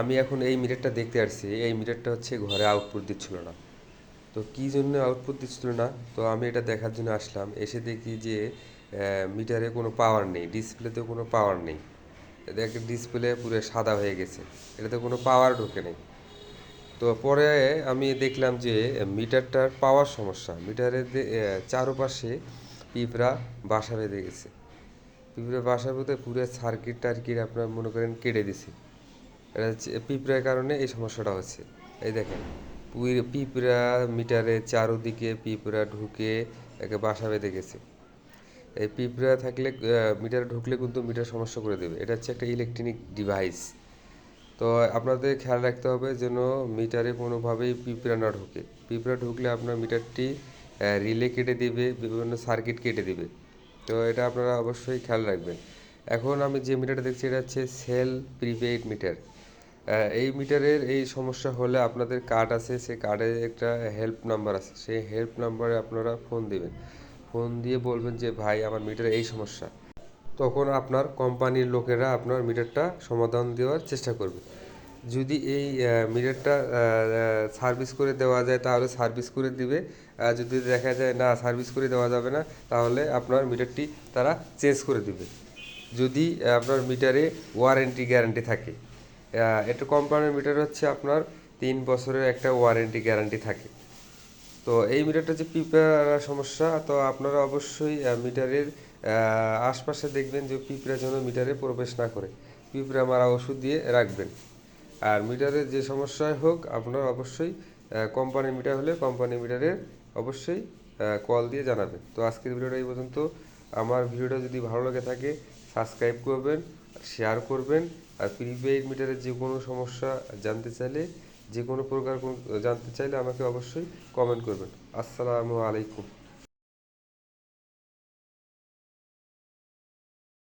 আমি এখন এই মিটারটা দেখতে আসছি এই মিটারটা হচ্ছে ঘরে আউটপুট দিচ্ছিল না। তো কী জন্য আউটপুট দিচ্ছিল না? তো আমি এটা দেখার জন্য আসলাম এসে দেখি যে মিটারে কোনো পাওয়ার নেই ডিসপ্লেতে কোনো পাওয়ার নেই। দেখে ডিসপ্লে পুরো সাদা হয়ে গেছে এটাতে কোনো পাওয়ার ঢোকে নেই। তো পরে আমি দেখলাম যে মিটারটার পাওয়ার সমস্যা মিটারের যে, চারপাশে পিঁপড়া বাসা বেঁধে গেছে। পিঁপড়া বাসা বেঁধে পুরো সার্কিট টার্কিট আপনার মনে করেন কেটে দিছে। এটা হচ্ছে পিঁপড়ার কারণে এই সমস্যাটা হচ্ছে। এই দেখেন পিঁপড়া মিটারে চারোদিকে পিঁপড়া ঢুকে একে বাসা বেঁধে গেছে। এই পিঁপড়া থাকলে মিটারে ঢুকলে কিন্তু মিটার সমস্যা করে দেবে। এটা হচ্ছে একটা ইলেকট্রনিক ডিভাইস তো আপনাদের খেয়াল রাখতে হবে যেন মিটারে কোনোভাবেই পিঁপড়া না ঢোকে। পিঁপড়া ঢুকলে আপনার মিটারটি রিলে কেটে দিবে, বিভিন্ন সার্কিট কেটে দিবে। তো এটা আপনারা অবশ্যই খেয়াল রাখবেন। এখন আমি যে মিটারটা দেখছি, এটা হচ্ছে সেল প্রিপেইড মিটার এই মিটারের এই সমস্যা হলে আপনাদের কার্ড আছে সেই কার্ডে একটা হেল্প নাম্বার আছে। সেই হেল্প নাম্বারে আপনারা ফোন দিবেন। ফোন দিয়ে বলবেন যে, ভাই, আমার মিটারে এই সমস্যা। তখন আপনার কোম্পানির লোকেরা আপনার মিটারটা সমাধান দেওয়ার চেষ্টা করবে। যদি এই মিটারটা সার্ভিস করে দেওয়া যায়, তাহলে সার্ভিস করে দিবে। যদি দেখা যায়, না সার্ভিস করে দেওয়া যাবে না, তাহলে আপনার মিটারটি তারা চেঞ্জ করে দিবে। যদি আপনার মিটারে ওয়ারেন্টি গ্যারান্টি থাকে। এটা কোম্পানির মিটার হচ্ছে আপনার তিন বছরের একটা ওয়ারেন্টি গ্যারান্টি থাকে। তো এই মিটারটা যে পিঁপড়ার সমস্যা, তো আপনারা অবশ্যই মিটারের আশপাশে দেখবেন যে পিঁপড়া যেন মিটারে প্রবেশ না করে। পিঁপড়া মারা ওষুধ দিয়ে রাখবেন। আর মিটারের যে সমস্যায় হোক, আপনারা অবশ্যই কোম্পানি মিটার হলে কোম্পানি মিটারের অবশ্যই কল দিয়ে জানাবেন। তো আজকের ভিডিওটা এই পর্যন্ত। আমার ভিডিওটা যদি ভালো লাগে থাকে, সাবস্ক্রাইব করবেন। শেয়ার করবেন আর প্রিপেইড মিটারের যে কোনো সমস্যা জানতে চাইলে যে কোনো প্রকার জানতে চাইলে আমাকে অবশ্যই কমেন্ট করবেন। আসসালামু আলাইকুম।